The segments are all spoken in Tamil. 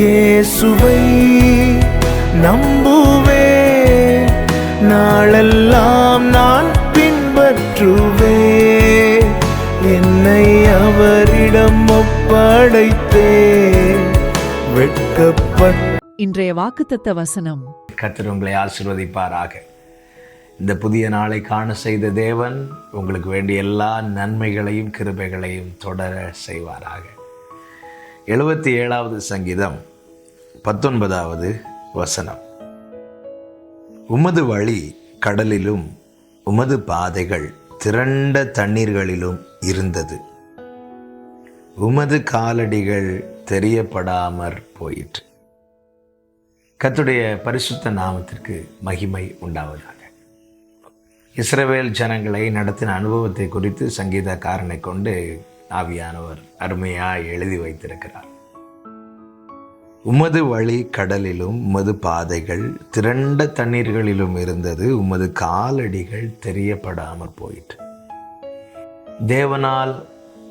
இயேசுவை நம்புவேன் நாளெல்லாம் நான் பின்பற்றுவேன் என்னை அவரிடம் ஒப்படைத்தேன் வெட்கப்பட்ட இன்றைய வாக்குத்தத்த வசனம். கர்த்தர் உங்களை ஆசீர்வதிப்பாராக. இந்த புதிய நாளை காண செய்த தேவன் உங்களுக்கு வேண்டிய எல்லா நன்மைகளையும் கிருபைகளையும் தொடர செய்வாராக. எழுபத்தி ஏழாவது சங்கீதம். பத்தொன்பதாவது வசனம். உமது வழி கடலிலும் உமது பாதைகள் திரண்ட தண்ணீர்களிலும் இருந்தது. உமது காலடிகள் தெரியப்படாமற் போயிற்று. கத்துடைய பரிசுத்த நாமத்திற்கு மகிமை உண்டாவதாக. இஸ்ரவேல் ஜனங்களை நடத்தின அனுபவத்தை குறித்து சங்கீதக்காரனை கொண்டு ஆவியானவர் அருமையாக எழுதி வைத்திருக்கிறார். உமது வழி கடலிலும் உமது பாதைகள் திரண்ட தண்ணீர்களிலும் இருந்தது. உமது காலடிகள் தெரியப்படாமல் போயிற்று. தேவனால்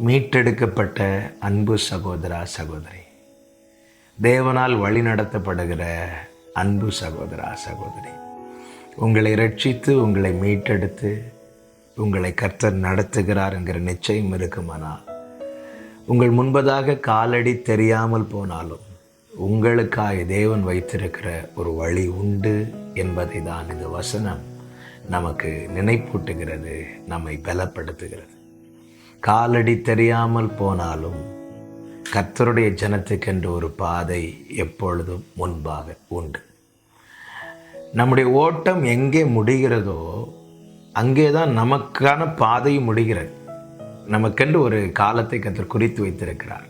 மீட்டெடுக்கப்பட்ட அன்பு சகோதரா சகோதரி. தேவனால் வழி நடத்தப்படுகிற அன்பு சகோதரா சகோதரி. உங்களை ரட்சித்து உங்களை மீட்டெடுத்து உங்களை கர்த்தர் நடத்துகிறார் என்கிற நிச்சயம் இருக்குமானால் உங்கள் முன்பதாக காலடி தெரியாமல் போனாலும் உங்களுக்காய் தேவன் வைத்திருக்கிற ஒரு வழி உண்டு என்பதை தான் இந்த வசனம் நமக்கு நினைப்பூட்டுகிறது நம்மை பலப்படுத்துகிறது. காலடி தெரியாமல் போனாலும் கர்த்தருடைய ஜனத்துக்கென்று ஒரு பாதை எப்பொழுதும் முன்பாக உண்டு. நம்முடைய ஓட்டம் எங்கே முடிகிறதோ அங்கே தான் நமக்கான பாதையும் முடிகிறது. நமக்கென்று ஒரு காலத்தை கத்தர் குறித்து வைத்திருக்கிறார்.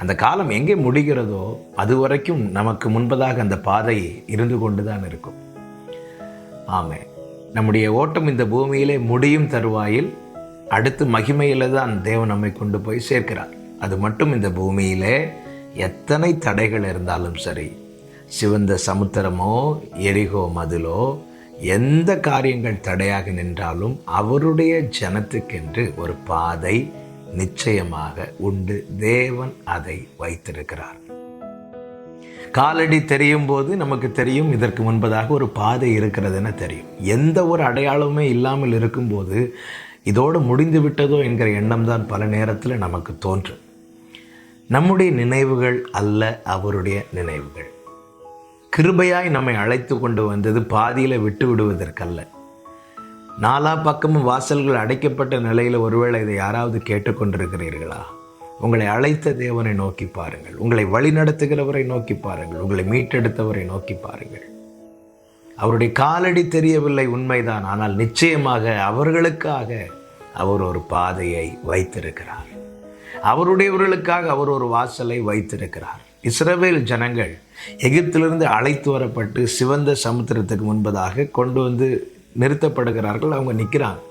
அந்த காலம் எங்கே முடிகிறதோ அது வரைக்கும் நமக்கு முன்பதாக அந்த பாதை இருந்து கொண்டு தான் இருக்கும். ஆமே. நம்முடைய ஓட்டம் இந்த பூமியிலே முடியும் தருவாயில் அடுத்து மகிமையில் தான் தேவன் நம்மை கொண்டு போய் சேர்க்கிறார். அது மட்டும் இந்த பூமியிலே எத்தனை தடைகள் இருந்தாலும் சரி சிவந்த சமுத்திரமோ எரிகோ மதிலோ எந்த காரியங்கள் தடையாக நின்றாலும் அவருடைய ஜனத்துக்கென்று ஒரு பாதை நிச்சயமாக உண்டு. தேவன் அதை வைத்திருக்கிறார். காலடி தெரியும் போது நமக்கு தெரியும் இதற்கு முன்பதாக ஒரு பாதை இருக்கிறதுன்னு தெரியும். எந்த ஒரு அடையாளமுமே இல்லாமல் இருக்கும்போது இதோடு முடிந்து விட்டதோ என்கிற எண்ணம் தான் பல நேரத்தில் நமக்கு தோன்றும் நம்முடைய நினைவுகள் அல்ல அவருடைய நினைவுகள். கிருபையாய் நம்மை அழைத்து கொண்டு வந்தது பாதியில் விட்டு விடுவதற்கல்ல. நாலா பக்கமும் வாசல்கள் அடைக்கப்பட்ட நிலையில் ஒருவேளை இதை யாராவது கேட்டுக்கொண்டிருக்கிறீர்களா? உங்களை அழைத்த தேவனை நோக்கி பாருங்கள். உங்களை வழிநடத்துகிறவரை நோக்கி பாருங்கள். உங்களை மீட்டெடுத்தவரை நோக்கி பாருங்கள். அவருடைய காலடி தெரியவில்லை உண்மைதான். ஆனால் நிச்சயமாக அவர்களுக்காக அவர் ஒரு பாதையை வைத்திருக்கிறார். அவருடையவர்களுக்காக அவர் ஒரு வாசலை வைத்திருக்கிறார். இஸ்ரவேல் ஜனங்கள் எகிப்திலிருந்து அழைத்து வரப்பட்டு சிவந்த சமுத்திரத்துக்கு முன்பதாக கொண்டு வந்து நிறுத்தப்படுகிறார்கள் அவங்க நிற்கிறாங்க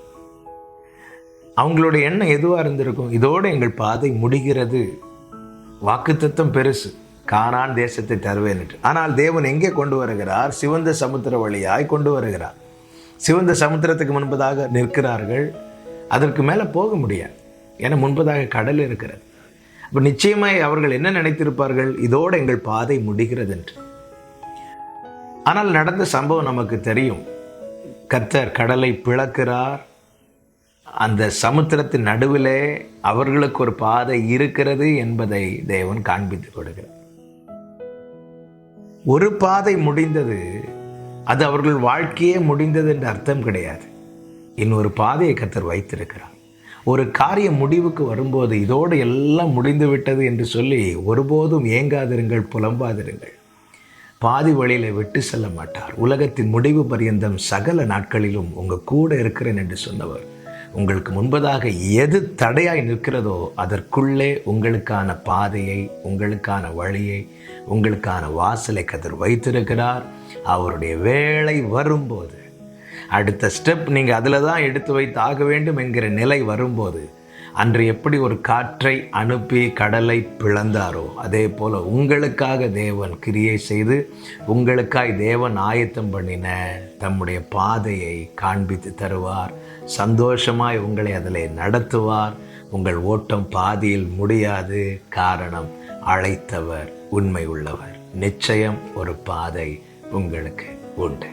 அவங்களுடைய எண்ணம் எதுவாக இருந்திருக்கும்? இதோடு எங்கள் பாதை முடிகிறது. வாக்குத்தத்தம் பெருசு. காணான் தேசத்தை தருவேன் என்று. ஆனால் தேவன் எங்கே கொண்டு வருகிறார்? சிவந்த சமுத்திர வழியாய் கொண்டு வருகிறார். சிவந்த சமுத்திரத்துக்கு முன்பதாக நிற்கிறார்கள். அதற்கு மேலே போக முடியாது. ஏன்னா முன்பதாக கடல் இருக்கிறது. அப்போ நிச்சயமாய் அவர்கள் என்ன நினைத்திருப்பார்கள்? இதோடு எங்கள் பாதை முடிகிறது என்று. ஆனால் நடந்த சம்பவம் நமக்கு தெரியும். கத்தர் கடலை பிளக்கிறார். அந்த சமுத்திரத்தின் நடுவிலே அவர்களுக்கு ஒரு பாதை இருக்கிறது என்பதை தேவன் காண்பித்து கொடுக்கிறார். ஒரு பாதை முடிந்தது அது அவர்கள் வாழ்க்கையே முடிந்தது என்ற அர்த்தம் கிடையாது. இன்னொரு பாதையை கத்தர் வைத்திருக்கிறார். ஒரு காரியம் முடிவுக்கு வரும்போது இதோடு எல்லாம் முடிந்து விட்டது என்று சொல்லி ஒருபோதும் ஏங்காதிருங்கள் புலம்பாதிருங்கள். பாதி வழியில் விட்டு செல்ல மாட்டார். உலகத்தின் முடிவு பரியந்தம் சகல நாட்களிலும் உங்கள் கூட இருக்கிறேன் என்று சொன்னவர். உங்களுக்கு முன்பதாக எது தடையாய் நிற்கிறதோ அதற்குள்ளே உங்களுக்கான பாதையை உங்களுக்கான வழியை உங்களுக்கான வாசலை கதிர் வைத்திருக்கிறார். அவருடைய வேலை வரும்போது அடுத்த ஸ்டெப் நீங்கள் அதில் தான் எடுத்து வைத்து ஆக வேண்டும் என்கிற நிலை வரும்போது அன்று எப்படி ஒரு காற்றை அனுப்பி கடலை பிளந்தாரோ அதே போல் உங்களுக்காக தேவன் கிரியை செய்து உங்களுக்காய் தேவன் ஆயத்தம் பண்ணின தம்முடைய பாதையை காண்பித்து தருவார். சந்தோஷமாய் உங்களை அதில் நடத்துவார். உங்கள் ஓட்டம் பாதியில் முடியாது. காரணம் அழைத்தவர் உண்மை உள்ளவர். நிச்சயம் ஒரு பாதை உங்களுக்கு உண்டு.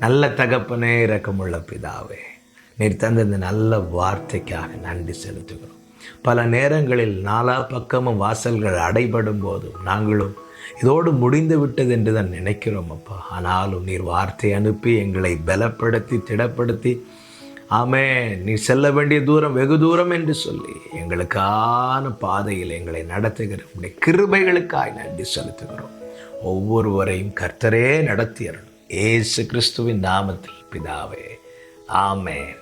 நல்ல தகப்பனே இரக்கமுள்ள பிதாவே. நீர் தந்த இந்த நல்ல வார்த்தைக்காக நன்றி செலுத்துகிறோம். பல நேரங்களில் நாலா பக்கமும் வாசல்கள் அடைபடும் போதும் நாங்களும் இதோடு முடிந்து விட்டது என்று தான் நினைக்கிறோம் அப்பா. ஆனாலும் நீர் வார்த்தை அனுப்பி எங்களை பலப்படுத்தி திடப்படுத்தி ஆமே நீ செல்ல வேண்டிய தூரம் வெகு தூரம் என்று சொல்லி எங்களுக்கான பாதையில் எங்களை நடத்துகிற உடைய கிருபைகளுக்காய் நன்றி செலுத்துகிறோம். ஒவ்வொருவரையும் கர்த்தரே நடத்தியறணும் ஏசு கிறிஸ்துவின் நாமத்தில் பிதாவே. Amen.